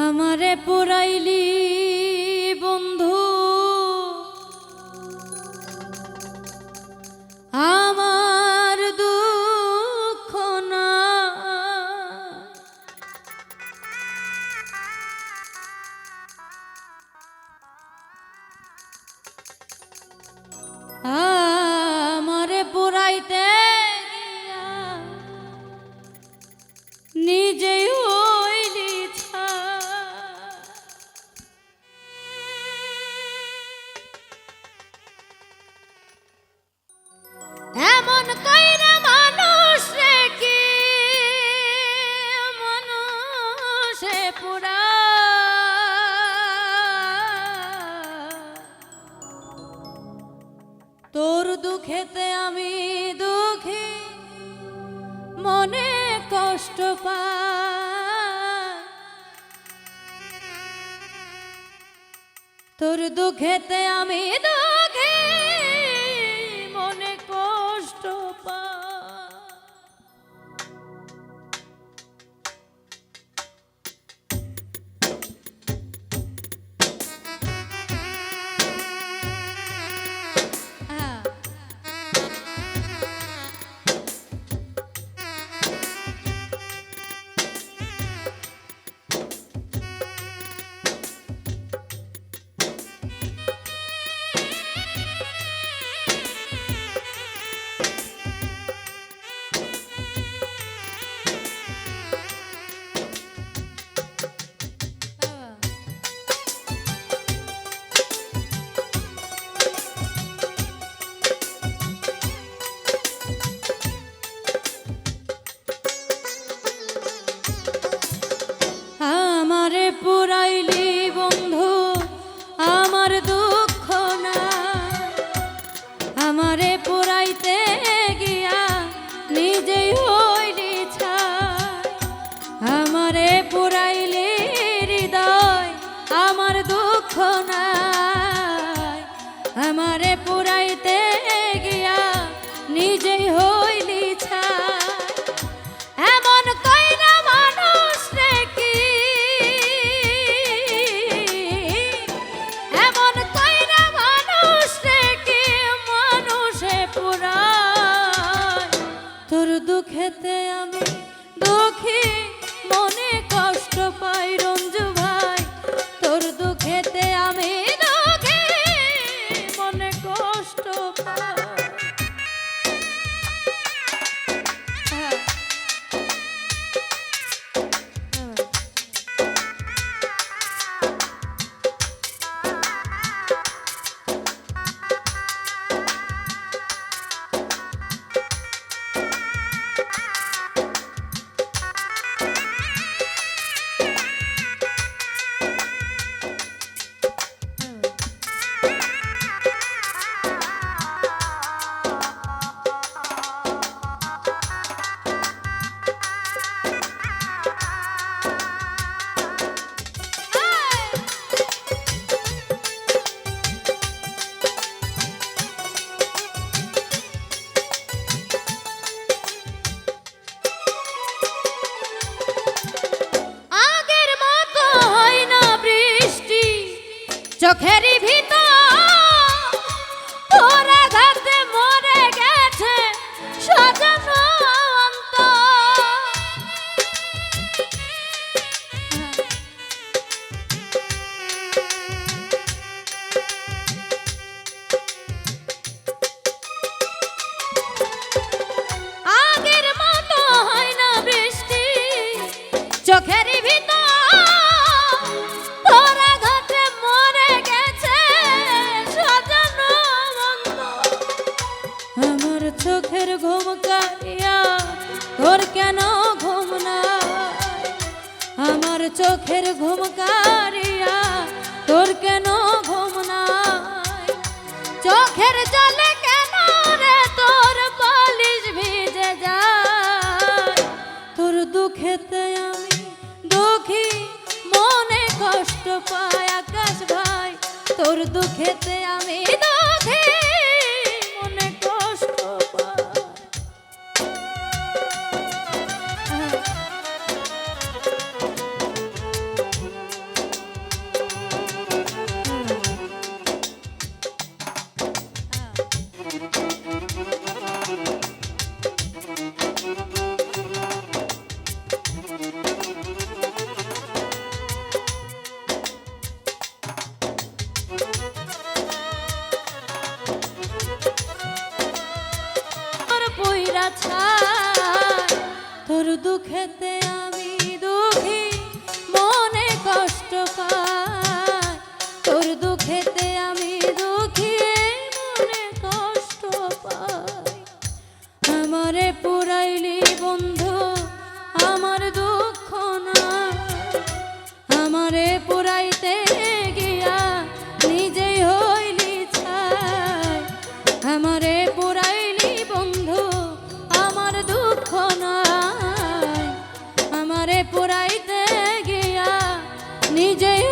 আমারে পুরাইলি এমন মানুষ তোর দুঃখেতে আমি দুঃখী মনে কষ্ট তোর দুঃখেতে আমি দুঃখী পুরাইলি বন্ধু, আমার দুঃখ না। আমারে পুরাইতে গিয়া নিজেই হইলি আমারে পুরাইলি হৃদয়, আমার দুঃখ নাই। আমারে পুরাইতে চোখের ঘুম কারিয়া, তোর কেন ঘুম নাই? চোখের জলে কেন রে তোর বালিশ ভিজে যায়? তোর দুঃখেতে আমি দুঃখী, মনে কষ্ট পাই আকাশ ভাই। তোর দুঃখেতে আমি দুঃখী, মনে কষ্ট পাই তোর আমি দুঃখী, মনে কষ্ট আমারে পুরাইলি বন্ধু, আমার দুঃখ না। আমারে আমারে পুরাইতে গিয়া নিজেই